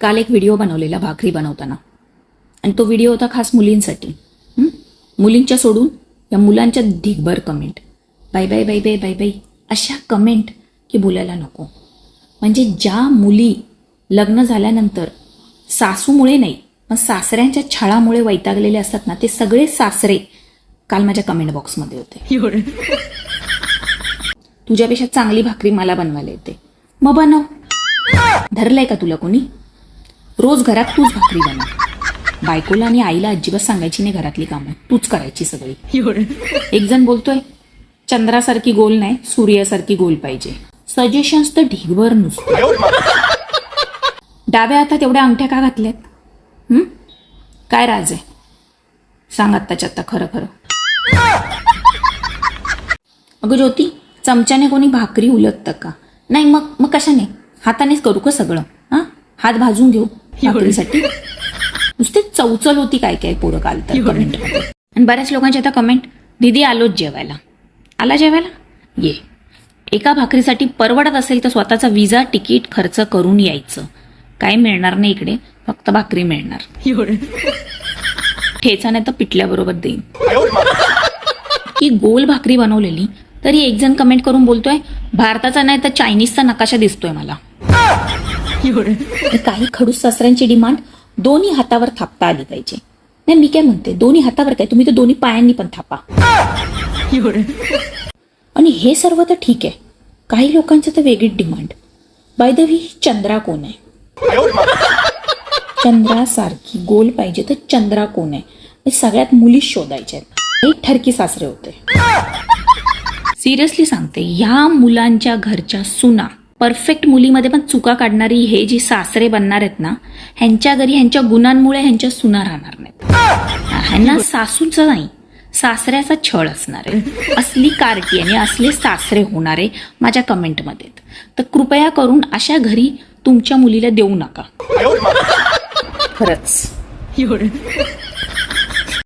काल एक व्हिडिओ बनवलेला भाकरी बनवताना. आणि तो व्हिडिओ होता खास मुलींसाठी? मुलींच्या सोडून या मुलांच्या ढिगभर comment bye bye bye bye bye bye अशा कमेंट की बोलायला नको. म्हणजे ज्या मुली लग्न झाल्यानंतर सासूमुळे नाही पण सासऱ्यांच्या छळामुळे वैतागलेले असतात ना ते सगळे सासरे काल माझ्या कमेंट बॉक्समध्ये होते. तुझ्यापेक्षा चांगली भाकरी मला बनवायला येते. मग बनव. धरलंय का तुला कोणी? रोज घरात तूच भाकरी बनव. बायकोला आणि आईला अजिबात सांगायची नाही घरातली कामं. तूच करायची सगळी. एक जण बोलतोय चंद्रासारखी गोल नाही सूर्यासारखी गोल पाहिजे. सजेशन्स तर ढिगभर नुसतं. डाव्या हातात एवढ्या अंगठ्या का घातल्यात? काय राज आहे? सांग आत्ताच्या आत्ता खरं खरं. अगं ज्योती चमच्याने कोणी भाकरी उलटतं का? नाही मग मग कशाने? हातानेच करू का सगळं? हा? हात भाजून घेऊ. भाकरीसाठी नुसते चौचल होती काय काय पोरं काल तर कमेंटमध्ये आणि बऱ्याच लोकांची आता कमेंट दीदी आलोच जेवायला. आला जेवायला? ये. एका भाकरीसाठी परवडत असेल तर स्वतःचा विजा तिकीट खर्च करून यायचं. काय मिळणार नाही इकडे फक्त भाकरी मिळणार. ठेचा नाही तर पिटल्याबरोबर देईन. की गोल भाकरी बनवलेली तरी एक जण कमेंट करून बोलतोय भारताचा नाही तर चायनीजचा नकाशा दिसतोय मला. काही खडूस सासऱ्यांची डिमांड दोन्ही हातावर थापता आली पाहिजे. नाही मी काय म्हणते? दोन्ही हातावर काय? तुम्ही तर दोन्ही पायांनी पण थापा. आणि हे सर्व तर ठीक आहे. काही लोकांचं तर वेगळीच demand. By the way Chandra कोण आहे? चंद्रासारखी गोल पाहिजे तर चंद्रा कोण आहे? सगळ्यात मुली शोधायच्या आहेत. एक ठरकी सासरे होते. सिरियसली सांगते ह्या मुलांच्या घरच्या सुना परफेक्ट मुलीमध्ये पण चुका काढणारी हे जी सासरे बनणार आहेत ना ह्यांच्या घरी ह्यांच्या गुणांमुळे ह्यांच्या सुना राहणार नाहीत. ह्यांना सासूचं नाही सासऱ्याचा छळ असणार आहे. असली कार्टी आणि असले सासरे होणारे माझ्या कमेंटमध्ये. तर कृपया करून अशा घरी तुमच्या मुलीला देऊ नका. खरंच.